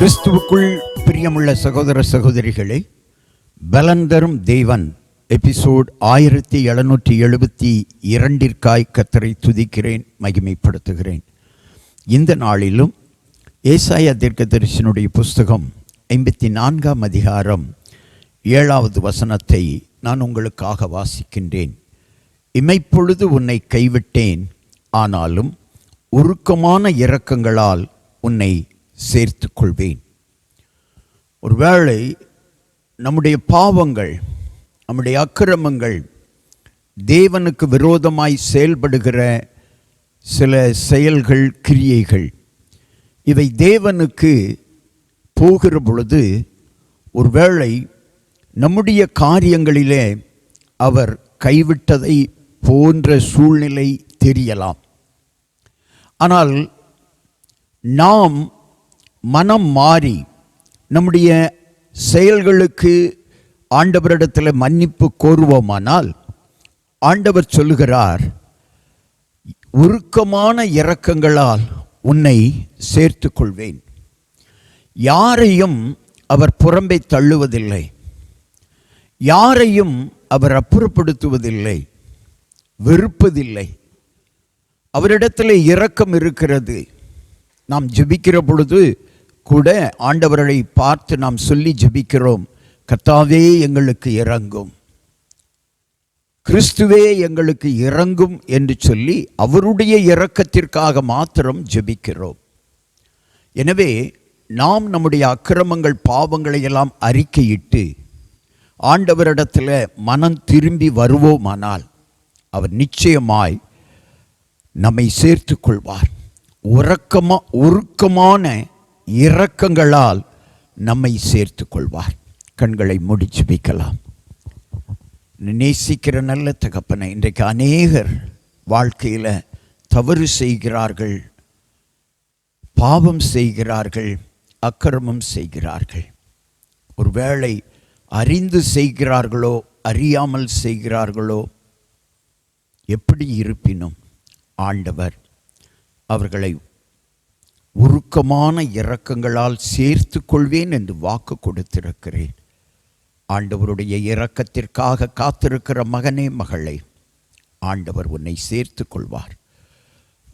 கிறிஸ்துவுக்குள் பிரியமுள்ள சகோதர சகோதரிகளே பலன் தரும் தேவன் எபிசோட் ஆயிரத்தி எழுநூற்றி எழுபத்தி இரண்டிற்காய் கத்தரை துதிக்கிறேன் மகிமைப்படுத்துகிறேன். இந்த நாளிலும் ஏசாயா தீர்க்கதரிசனுடைய புஸ்தகம் ஐம்பத்தி நான்காம் அதிகாரம் ஏழாவது வசனத்தை நான் உங்களுக்காக வாசிக்கின்றேன். இமைப்பொழுது உன்னை கைவிட்டேன் ஆனாலும் உருக்கமான இரக்கங்களால் உன்னை சேர்த்து கொள்வேன் ஒருவேளை நம்முடைய பாவங்கள் நம்முடைய அக்கிரமங்கள் தேவனுக்கு விரோதமாய் செயல்படுகிற சில செயல்கள் கிரியைகள் இவை தேவனுக்கு போகிற பொழுது ஒருவேளை நம்முடைய காரியங்களிலே அவர் கைவிட்டதை போன்ற சூழ்நிலை தெரியலாம். ஆனால் நாம் மனம் மாறி நம்முடைய செயல்களுக்கு ஆண்டவரிடத்தில் மன்னிப்பு கோருவோமானால் ஆண்டவர் சொல்லுகிறார் உருக்கமான இரக்கங்களால் உன்னை சேர்த்து கொள்வேன் யாரையும் அவர் புறம்பை தள்ளுவதில்லை. யாரையும் அவர் அப்புறப்படுத்துவதில்லை. வெறுப்பதில்லை. அவரிடத்தில் இரக்கம் இருக்கிறது. நாம் ஜெபிக்கிற பொழுது கூட ஆண்டவர்களை பார்த்து நாம் சொல்லி ஜெபிக்கிறோம். கத்தாவே எங்களுக்கு இறங்கும். கிறிஸ்துவே எங்களுக்கு இறங்கும் என்று சொல்லி அவருடைய இறக்கத்திற்காக மாத்திரம் ஜெபிக்கிறோம். எனவே நாம் நம்முடைய அக்கிரமங்கள் பாவங்களை எல்லாம் அறிக்கையிட்டு ஆண்டவரிடத்தில் மனம் திரும்பி வருவோமானால் அவர் நிச்சயமாய் நம்மை சேர்த்து கொள்வார். உறக்கமாக உருக்கமான இரக்கங்களால் நம்மை சேர்த்து கொள்வார் கண்களை முடிச்சு வைக்கலாம். நேசிக்கிற நல்ல தகப்பனை இன்றைக்கு அநேகர் வாழ்க்கையில் தவறு செய்கிறார்கள் பாவம் செய்கிறார்கள் அக்கிரமம் செய்கிறார்கள். ஒருவேளை அறிந்து செய்கிறார்களோ அறியாமல் செய்கிறார்களோ எப்படி இருப்பினும் ஆண்டவர் அவர்களை உருக்கமான இரக்கங்களால் சேர்த்து கொள்வேன் என்று வாக்கு கொடுத்திருக்கிறேன். ஆண்டவருடைய இரக்கத்திற்காக காத்திருக்கிற மகனே மகளை ஆண்டவர் உன்னை சேர்த்து கொள்வார்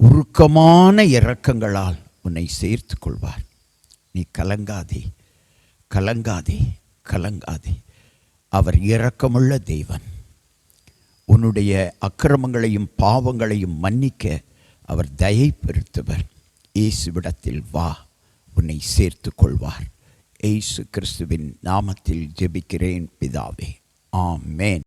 உருக்கமான இரக்கங்களால் உன்னை சேர்த்து கொள்வார் நீ கலங்காதே கலங்காதே கலங்காதே. அவர் இரக்கமுள்ள தெய்வன் உன்னுடைய அக்கிரமங்களையும் பாவங்களையும் மன்னிக்க அவர் தயை பெருத்தவர். இயேசுவிடத்தில் வா உன்னை சேர்த்து கொள்வார் இயேசு கிறிஸ்துவின் நாமத்தில் ஜெபிக்கிறேன் பிதாவே. ஆமேன்.